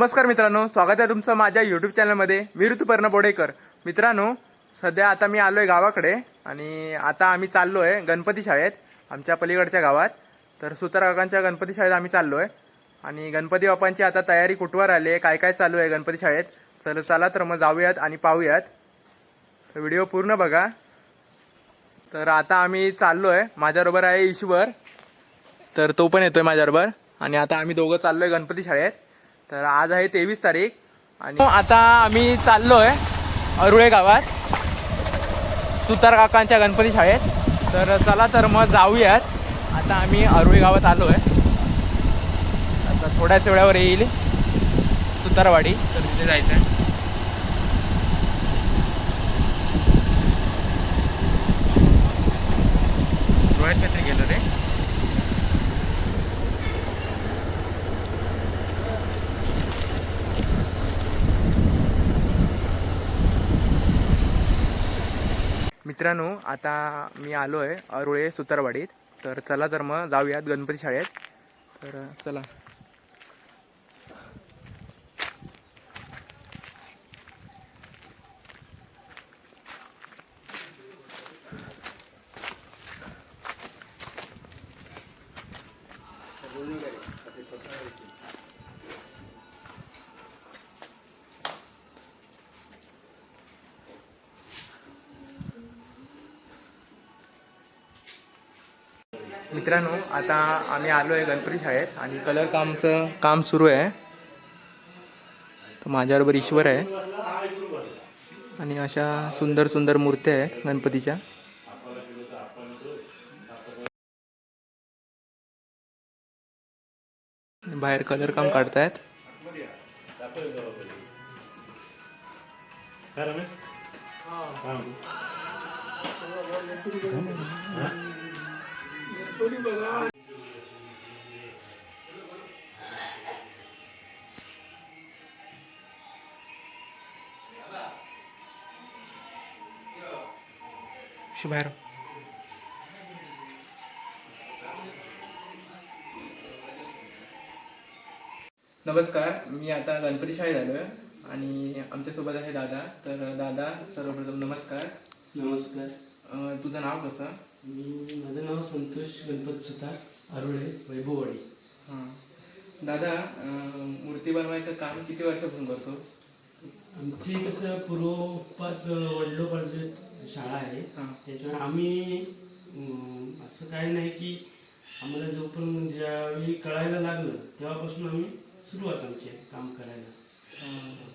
नमस्कार मित्रांनो स्वागत आहे तुमचं माझ्या यूट्यूब चॅनलमध्ये मी ऋतुपर्ण बोडेकर. मित्रांनो सध्या आता मी आलो आहे गावाकडे आणि आता आम्ही चाललो आहे गणपती शाळेत आमच्या पलीकडच्या गावात. तर सुतारकाकांच्या गणपती शाळेत आम्ही चाललो आहे आणि गणपती बाप्पांची आता तयारी कुठवर आली आहे काय काय चालू आहे गणपती शाळेत? तर चला तर मग जाऊयात आणि पाहूयात. तर व्हिडिओ पूर्ण बघा. तर आता आम्ही चाललो आहे माझ्याबरोबर आहे ईश्वर. तर तो पण येतो आहे माझ्याबरोबर. आणि आता आम्ही दोघं चाललो आहे गणपती शाळेत. तर आज आहे तेवीस तारीख आणि हो, आता आम्ही चाललोय अरुळे गावात. सुतार काकांच्या गणपती शाळेत. तर चला तर मग जाऊयात. आता आम्ही अरुळे गावात आलो आहे आता थोड्याच वेळावर येईल सुतारवाडी. तर तिथे जायचं आहे मित्रांनो आता मी आलो आहे अरुळे सुतारवाडीत. तर चला तर मग जाऊयात गणपती शाळेत. तर चला. मित्रांनो आता आम्ही आलो आहे गणपती शाळेत आणि कलर कामचं काम सुरू आहे. तर माझ्याबरोबर ईश्वर आहे. आणि अशा सुंदर सुंदर मूर्त्या आहेत गणपतीच्या. बाहेर कलर काम काढतायत. बाहेर नमस्कार मी आता गणपती शाळेत आलो आहे आणि आमच्यासोबत आहे दादा. तर दादा सर्वप्रथम नमस्कार. नमस्कार. तुझं नाव कसं? मी माझं नाव संतोष गणपत सुतार अरुळे वैभववाडी. हां. दादा मूर्ती बनवायचं काम किती वर्षापासून करतोस आमची कसं पूर्वपाच वडिलोपार्जित शाळा आहे. हां. त्याच्यामुळे आम्ही असं काही नाही की आम्हाला जोपर्यंत ज्यावेळी कळायला लागलं तेव्हापासून आम्ही सुरुवात आमची काम करायला.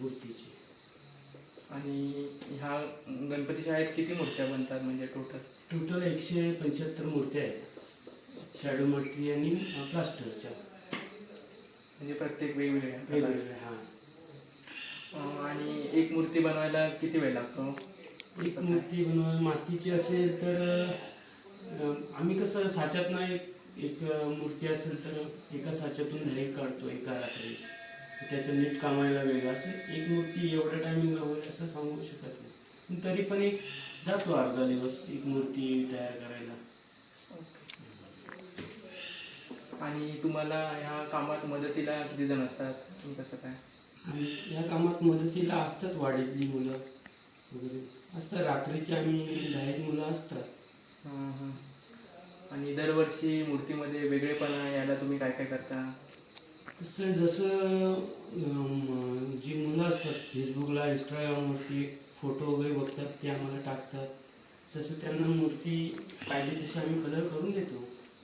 मूर्तीची. आणि ह्या गणपती शाळेत किती मूर्त्या बनतात म्हणजे टोटल? टोटल एकशे पंच्याहत्तर मूर्त्या आहेत. शॅडो मूर्ती आणि प्लास्टरच्या. म्हणजे प्रत्येक वेगवेगळ्या हां. आणि एक मूर्ती बनवायला किती वेळ लागतो? एक मूर्ती बनवायला मातीची असेल तर आम्ही कसं साच्यातनं एक एक अं, मूर्ती असेल तर एका साच्यातून डायरेक्ट काढतो एका रात्री. त्याचं नीट कामायला वेगळं असं एक मूर्ती एवढ्या टायमिंगला होईल असं सांगू शकत नाही. तरी पण एक जातो अर्धा दिवस एक मूर्ती तयार करायला. आणि तुम्हाला ह्या कामात मदतीला किती जण असतात? कसं काय? आणि या कामात मदतीला असतात वाडीतली मुलं वगैरे. असतात रात्रीची आम्ही दहा एक मुलं असतात. हां हां आणि दरवर्षी मूर्तीमध्ये वेगळेपणा यायला तुम्ही काय काय करता? तसं जसं जी मुलं असतात फेसबुकला इंस्टाग्रामवरती फोटो वगैरे बघतात ते आम्हाला टाकतात. तसं त्यांना मूर्ती पाहिजे तशी आम्ही कलर करून देतो.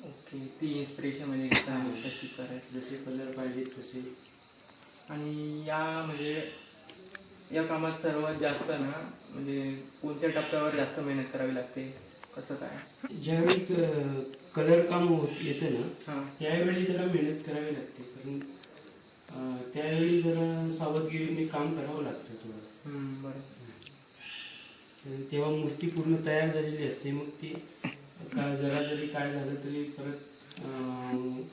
ओके ती इन्स्पिरेशन म्हणजे कशी करायची जसे कलर पाहिजे तसे. आणि या म्हणजे या कामात सर्वात जास्त ना म्हणजे कोणत्या टप्प्यावर जास्त मेहनत करावी लागते? कसं काय? ज्यावेळी कलर काम होत येतं ना त्यावेळी जरा मेहनत करावी लागते. कारण त्यावेळी जरा सावधगिरीने काम करावं लागतं हम्म, बरं. तेव्हा मूर्ती पूर्ण तयार झालेली असते. मग ती काय जरा जरी काय झालं तरी परत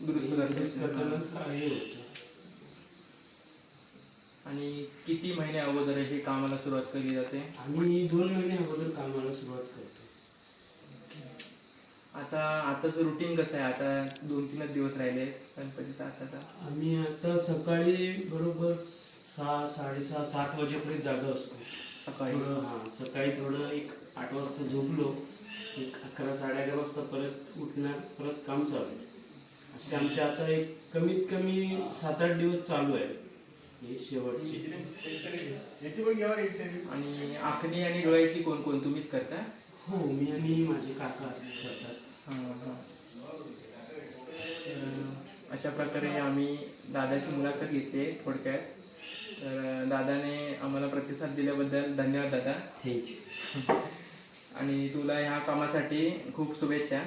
दुरुस्त. करताना. हे होतं. आणि किती महिने अगोदर हे कामाला सुरुवात केली जाते? आम्ही दोन महिने अगोदर कामाला सुरुवात करतो. आता आताचं रुटीन कसं आहे? आता दोन तीनच दिवस राहिले गणपतीचा आताचा आम्ही आता सकाळी बरोबर सहा साडेसहा सात वाजेपर्यंत जागा असतो. सकाळी थोडं हां सकाळी थोडं एक आठ वाजता झोपलो एक अकरा साडे अकरा वाजता परत उठणार परत काम चालू आहे. असे आमचे आता एक कमीत कमी सात आठ दिवस चालू आहे. हे शेवटचे. आणि आखणी आणि डोळ्याची कोण कोण तुम्हीच करता? हो मी आणि माझे काका असं करतात. हां, हां. अशा प्रकारे आम्ही दादाची मुलाखत घेतली आहे थोडक्यात. तर दादाने आम्हाला प्रतिसाद दिल्याबद्दल धन्यवाद दादा. थँक्यू आणि तुला ह्या कामासाठी खूप शुभेच्छा.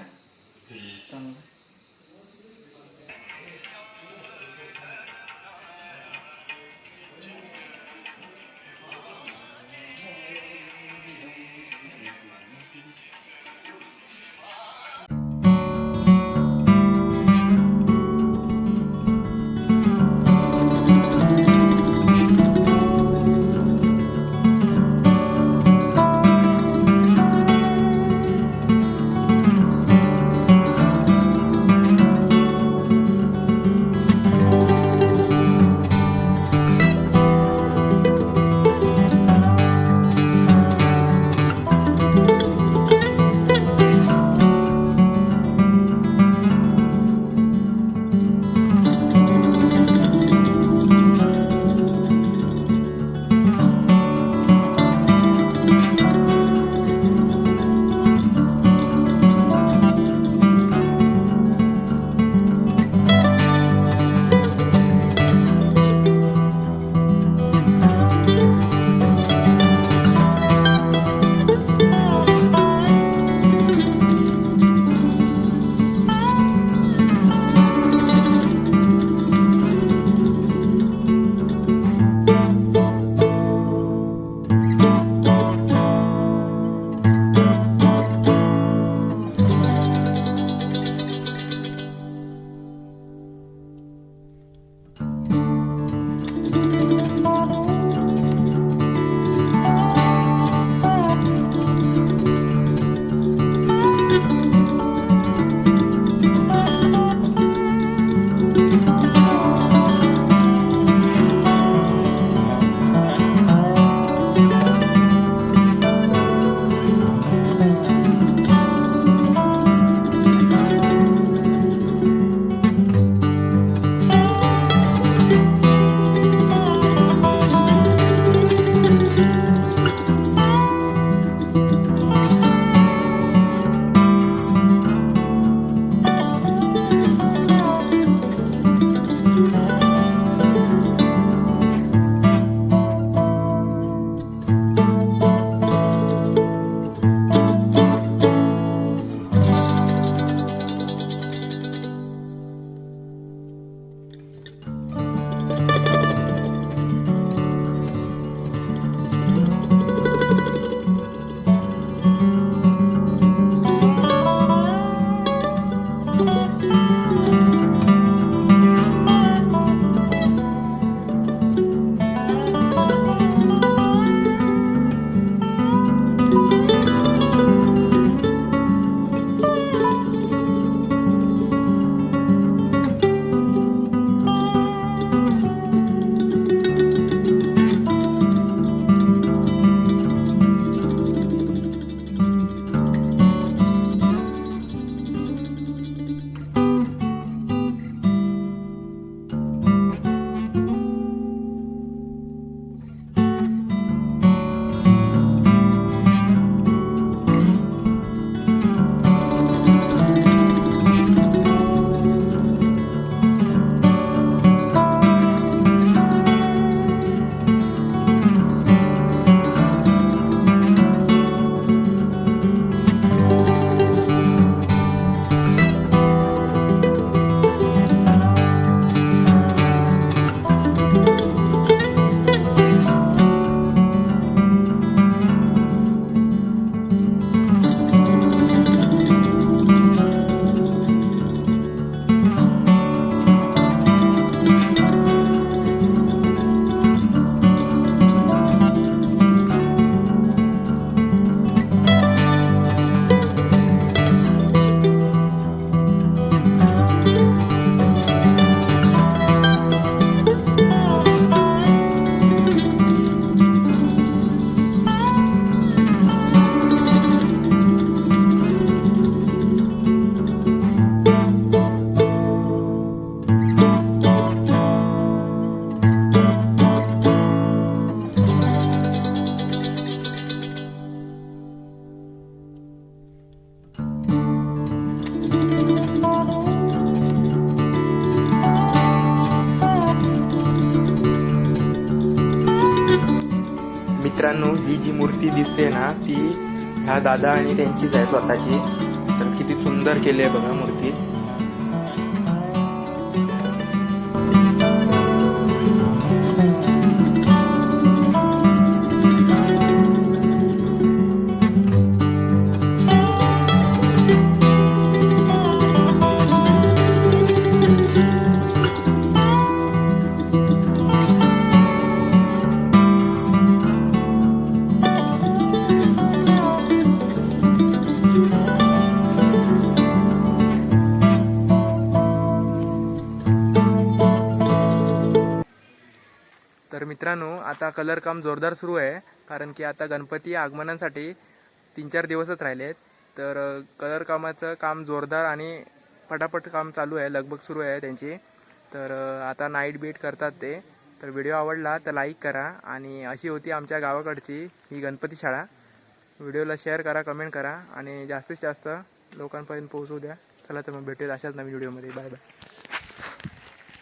ही जी मूर्ती दिसते ना ती ह्या दादा आणि त्यांचीच आहे स्वतःची. तर किती सुंदर केली आहे बघा मूर्ती. आता कलर काम जोरदार सुरू आहे कारण की आता गणपती आगमनासाठी तीन चार दिवसच राहिले आहेत तर कलर कामाचं काम जोरदार आणि पटापट काम चालू आहे लगबग सुरू आहे त्यांची. तर आता नाईट बीट करतात ते. तर व्हिडिओ आवडला तर लाईक करा आणि अशी होती आमच्या गावाकडची ही गणपती शाळा. व्हिडिओला शेअर करा कमेंट करा आणि जास्तीत जास्त लोकांपर्यंत पोहोचू द्या. चला तर मग भेटेल अशाच नवीन व्हिडिओमध्ये. Bye bye.